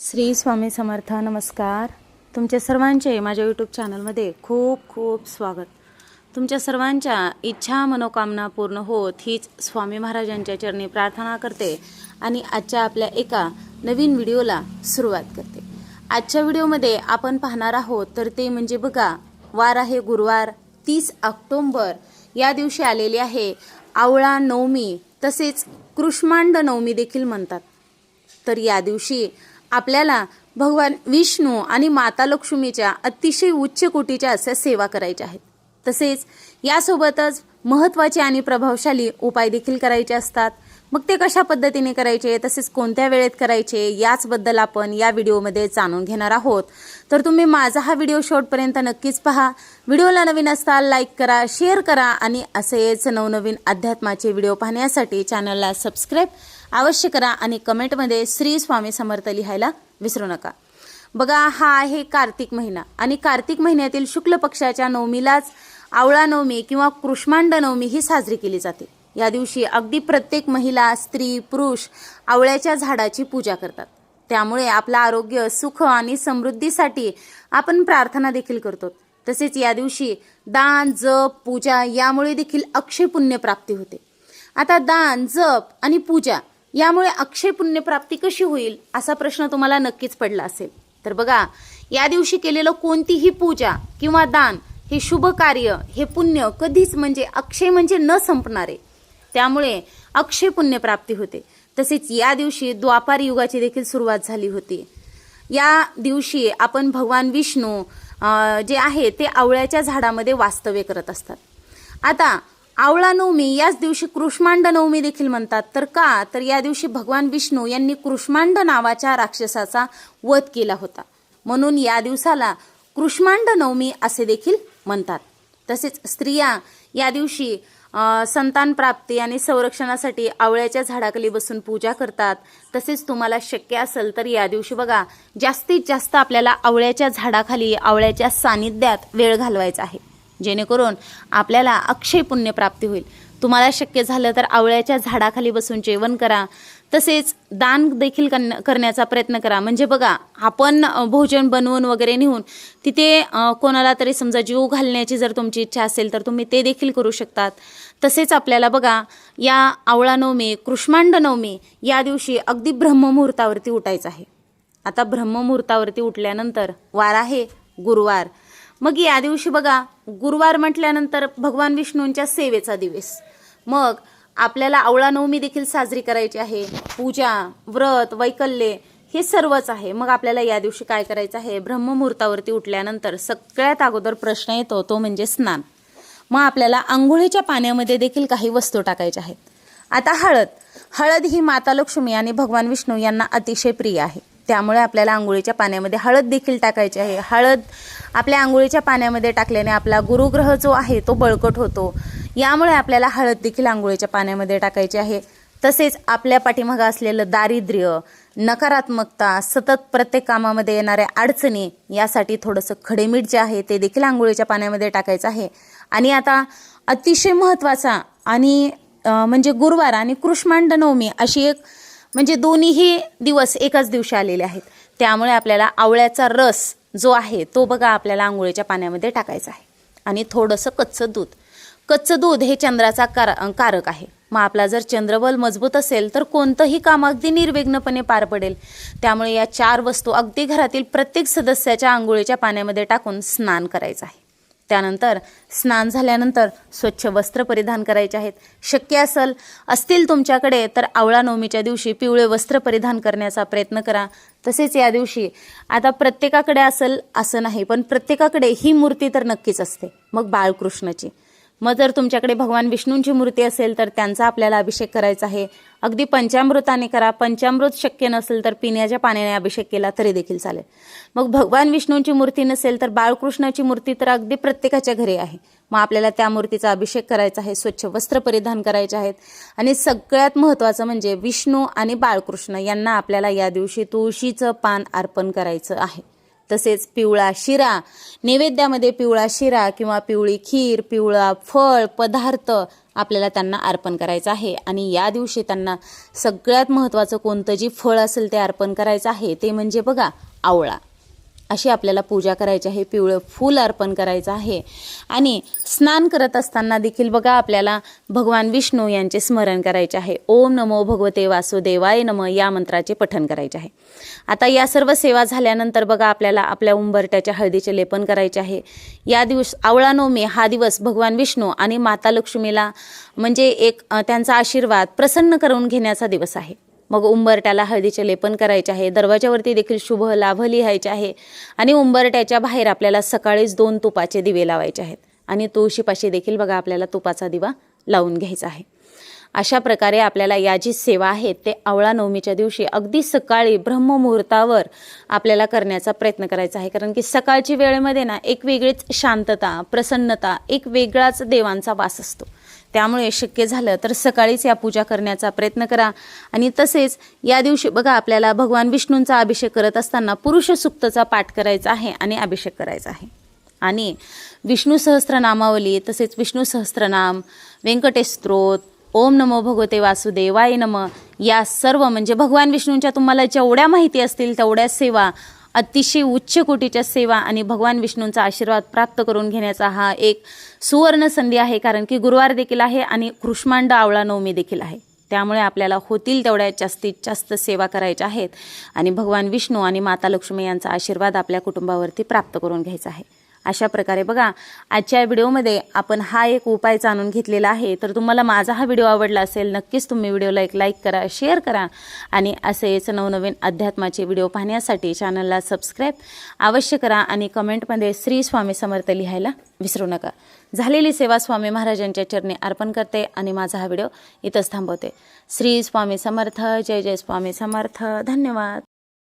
श्री स्वामी समर्थ नमस्कार. तुमच्या सर्वांचे माझ्या यूट्यूब चॅनलमध्ये खूप खूप स्वागत. तुमच्या सर्वांच्या इच्छा मनोकामना पूर्ण होत हीच स्वामी महाराजांच्या चरणी प्रार्थना करते आणि आजच्या आपल्या एका नवीन व्हिडिओला सुरुवात करते. आजच्या व्हिडिओमध्ये आपण पाहणार आहोत तर ते म्हणजे बघा वार आहे गुरुवार तीस ऑक्टोंबर. या दिवशी आलेली आहे आवळा नवमी तसेच कृष्मांड नवमी देखील म्हणतात. तर या दिवशी आपल्याला भगवान विष्णू आणि माता लक्ष्मीच्या अतिशय उच्च कोटीच्या अशा सेवा करायच्या आहेत. तसेच यासोबतच महत्त्वाचे आणि प्रभावशाली उपाय देखील करायचे असतात. मग ते कशा पद्धतीने करायचे तसेच कोणत्या वेळेत करायचे याचबद्दल आपण या व्हिडिओमध्ये जाणून घेणार आहोत. तर तुम्ही माझा हा व्हिडिओ शेवटपर्यंत नक्कीच पहा. व्हिडिओला नवीन असताल लाईक करा शेअर करा आणि असेच नवनवीन अध्यात्माचे व्हिडिओ पाहण्यासाठी चॅनलला सबस्क्राईब अवश्य करा आणि कमेंटमध्ये श्री स्वामी समर्थ लिहायला विसरू नका. बघा हा आहे कार्तिक महिना. आणि कार्तिक महिन्यातील शुक्ल पक्षाच्या नवमीलाच आवळा नवमी किंवा कृष्मांड नवमी ही साजरी केली जाते. या दिवशी अगदी प्रत्येक महिला स्त्री पुरुष आवळ्याच्या झाडाची पूजा करतात. त्यामुळे आपलं आरोग्य सुख आणि समृद्धीसाठी आपण प्रार्थना देखील करतो. तसेच या दिवशी दान जप पूजा यामुळे देखील अक्षय पुण्य प्राप्ती होते. आता दान जप आणि पूजा यामुळे अक्षय पुण्यप्राप्ती कशी होईल असा प्रश्न तुम्हाला नक्कीच पडला असेल. तर बघा या दिवशी केलेलं कोणतीही पूजा किंवा दान हे शुभ कार्य हे पुण्य कधीच म्हणजे अक्षय म्हणजे न संपणारे. त्यामुळे अक्षय पुण्यप्राप्ती होते. तसेच या दिवशी द्वापार युगाची देखील सुरुवात झाली होती. या दिवशी आपण भगवान विष्णू जे आहे ते आवळ्याच्या झाडामध्ये वास्तव्य करत असतात. आता आवळा नवमी याच दिवशी कृष्मांड नवमी देखील म्हणतात. तर का? तर या दिवशी भगवान विष्णू यांनी कृष्मांड नावाच्या राक्षसाचा वध केला होता. म्हणून या दिवसाला कृष्मांड नवमी असे देखील म्हणतात. तसेच स्त्रिया या दिवशी संतान प्राप्ती आणि संरक्षणासाठी आवळ्याच्या झाडाखाली बसून पूजा करतात. तसेच तुम्हाला शक्य असेल तर या दिवशी बघा जास्तीत जास्त आपल्याला आवळ्याच्या झाडाखाली आवळ्याच्या सानिध्यात वेळ घालवायचा आहे. जेणेकरून आपल्याला अक्षय पुण्य प्राप्ती होईल. तुम्हाला शक्य झालं तर आवळ्याच्या झाडाखाली बसून जेवण करा. तसेच दान देखील करण्या- करण्याचा प्रयत्न करा. म्हणजे बघा आपण भोजन बनवून वगैरे नेऊन तिथे कोणाला तरी समजा जीव घालण्याची जर तुमची इच्छा असेल तर तुम्ही ते देखील करू शकतात. तसेच आपल्याला बघा या आवळा नवमी कृष्मांड नवमी या दिवशी अगदी ब्रह्ममुहूर्तावरती उठायचं आहे. आता ब्रह्ममुहूर्तावरती उठल्यानंतर वार आहे गुरुवार. मग या दिवशी बघा गुरुवार म्हटल्यानंतर भगवान विष्णूंच्या सेवेचा दिवस. मग आपल्याला आवळा नवमी देखील साजरी करायची आहे पूजा व्रत वैकल्ये हे सर्वच आहे. मग आपल्याला या दिवशी काय करायचं आहे? ब्रह्ममुहूर्तावरती उठल्यानंतर सगळ्यात अगोदर प्रश्न येतो तो म्हणजे स्नान. मग आपल्याला आंघोळीच्या पाण्यामध्ये देखील काही वस्तू टाकायच्या आहेत. आता हळद. हळद ही माता लक्ष्मी आणि भगवान विष्णू यांना अतिशय प्रिय आहे. त्यामुळे आपल्याला आंघोळीच्या पाण्यामध्ये हळद देखील टाकायची आहे. हळद आपल्या आंघोळीच्या पाण्यामध्ये टाकल्याने आपला गुरुग्रह जो आहे तो बळकट होतो. यामुळे आपल्याला हळद देखील आंघोळीच्या पाण्यामध्ये टाकायची आहे. तसेच आपल्या पाठीमागं असलेलं दारिद्र्य नकारात्मकता सतत प्रत्येक कामामध्ये येणाऱ्या अडचणी यासाठी थोडंसं खडेमीठ जे आहे ते देखील आंघोळीच्या पाण्यामध्ये टाकायचं आहे. आणि आता अतिशय महत्त्वाचा आणि म्हणजे गुरुवार आणि कृष्मांड नवमी अशी एक म्हणजे दोन्हीही दिवस एकाच दिवशी आलेले आहेत. त्यामुळे आपल्याला आवळ्याचा रस जो आहे तो बघा आपल्याला आंघोळीच्या पाण्यामध्ये टाकायचा आहे. आणि थोडंसं कच्चं दूध. कच्चं दूध हे चंद्राचा कार कारक आहे. मग आपला जर चंद्रबल मजबूत असेल तर कोणतंही काम अगदी निर्विघ्नपणे पार पडेल. त्यामुळे या चार वस्तू अगदी घरातील प्रत्येक सदस्याच्या आंघोळीच्या पाण्यामध्ये टाकून स्नान करायचं आहे. त्यानंतर स्नान झाल्यानंतर स्वच्छ वस्त्र परिधान करायचे आहेत. शक्य असेल असतील तुमच्याकडे तर आवळा नवमीच्या दिवशी पिवळे वस्त्र परिधान करण्याचा प्रयत्न करा. तसेच या दिवशी आता प्रत्येकाकडे असेल असं नाही पण प्रत्येकाकडे ही मूर्ती तर नक्कीच असते. मग बाळकृष्णाची. मग जर तुमच्याकडे भगवान विष्णूंची मूर्ती असेल तर त्यांचा आपल्याला अभिषेक करायचा आहे. अगदी पंचामृताने करा. पंचामृत शक्य नसेल तर पिण्याच्या पाण्याने अभिषेक केला तरी देखील चालेल. मग भगवान विष्णूंची मूर्ती नसेल तर बाळकृष्णाची मूर्ती तर अगदी प्रत्येकाच्या घरी आहे. मग आपल्याला त्या मूर्तीचा अभिषेक करायचा आहे स्वच्छ वस्त्र परिधान करायचे आहेत. आणि सगळ्यात महत्त्वाचं म्हणजे विष्णू आणि बाळकृष्ण यांना आपल्याला या दिवशी तुळशीचं पान अर्पण करायचं आहे. तसेच पिवळा शिरा. नैवेद्यामध्ये पिवळा शिरा किंवा पिवळी खीर पिवळा फळ पदार्थ आपल्याला त्यांना अर्पण करायचं आहे. आणि या दिवशी त्यांना सगळ्यात महत्त्वाचं कोणतं जी फळ असेल ते अर्पण करायचं आहे ते म्हणजे बघा आवळा. अशी आपल्याला पूजा करायची आहे पिवळं फूल अर्पण करायचं आहे. आणि स्नान करत असताना देखील बघा आपल्याला भगवान विष्णू यांचे स्मरण करायचे आहे. ओम नमो भगवते वासुदेवाय नम या मंत्राचे पठण करायचे आहे. आता या सर्व सेवा झाल्यानंतर बघा आपल्याला आपल्या उंबरट्याच्या हळदीचे लेपन करायचे आहे. या दिवस आवळा नवमी हा दिवस भगवान विष्णू आणि माता लक्ष्मीला म्हणजे एक त्यांचा आशीर्वाद प्रसन्न करून घेण्याचा दिवस आहे. मग उंबरट्याला हळदीचे लेपन करायचे आहे. दरवाजावरती देखील शुभ लाभ लिहायचे आहे. आणि उंबरट्याच्या बाहेर आपल्याला सकाळीच दोन तुपाचे दिवे लावायचे आहेत. आणि तुळशीपाशी देखील बघा आपल्याला तुपाचा दिवा लावून घ्यायचा आहे. अशा प्रकारे आपल्याला या जी सेवा आहे ते आवळा नवमीच्या दिवशी अगदी सकाळी ब्रह्ममुहूर्तावर आपल्याला करण्याचा प्रयत्न करायचा आहे. कारण की सकाळची वेळेमध्ये ना एक वेगळीच शांतता प्रसन्नता एक वेगळाच देवांचा वास असतो. त्यामुळे शक्य झालं तर सकाळीच या पूजा करण्याचा प्रयत्न करा. आणि तसेच या दिवशी बघा आपल्याला भगवान विष्णूंचा अभिषेक करत असताना पुरुष सुक्तचा पाठ करायचा आहे आणि अभिषेक करायचा आहे. आणि विष्णू सहस्त्रनामावली तसेच विष्णू सहस्त्रनाम व्यंकटेश स्त्रोत ओम नमो भगवते वासुदेवाय नम या सर्व म्हणजे भगवान विष्णूंच्या तुम्हाला जेवढ्या माहिती असतील तेवढ्या सेवा अतिशय उच्च कोटीच्या सेवा आणि भगवान विष्णूंचा आशीर्वाद प्राप्त करून घेण्याचा हा एक सुवर्ण संधी आहे कारण की गुरुवार देखील आहे आणि कृष्मांड आवळा नवमी देखील आहे. त्यामुळे आपल्याला होतील तेवढ्या जास्तीत जास्त सेवा करायच्या आहेत आणि भगवान विष्णू आणि माता लक्ष्मी यांचा आशीर्वाद आपल्या कुटुंबावरती प्राप्त करून घ्यायचा आहे. अशा प्रकारे. बघा आजच्या व्हिडिओमध्ये आपण हा एक उपाय जाणून घेतलेला आहे. तर तुम्हाला माझा हा व्हिडिओ आवडला असेल नक्कीच तुम्ही व्हिडिओला एक लाईक करा शेअर करा आणि असेच नवनवीन अध्यात्माचे व्हिडिओ पाहण्यासाठी चॅनलला सबस्क्राईब अवश्य करा आणि कमेंटमध्ये श्री स्वामी समर्थ लिहायला विसरू नका. झालेली सेवा स्वामी महाराजांच्या चरणी अर्पण करते आणि माझा हा व्हिडिओ इथंच थांबवते. श्री स्वामी समर्थ जय जय स्वामी समर्थ. धन्यवाद.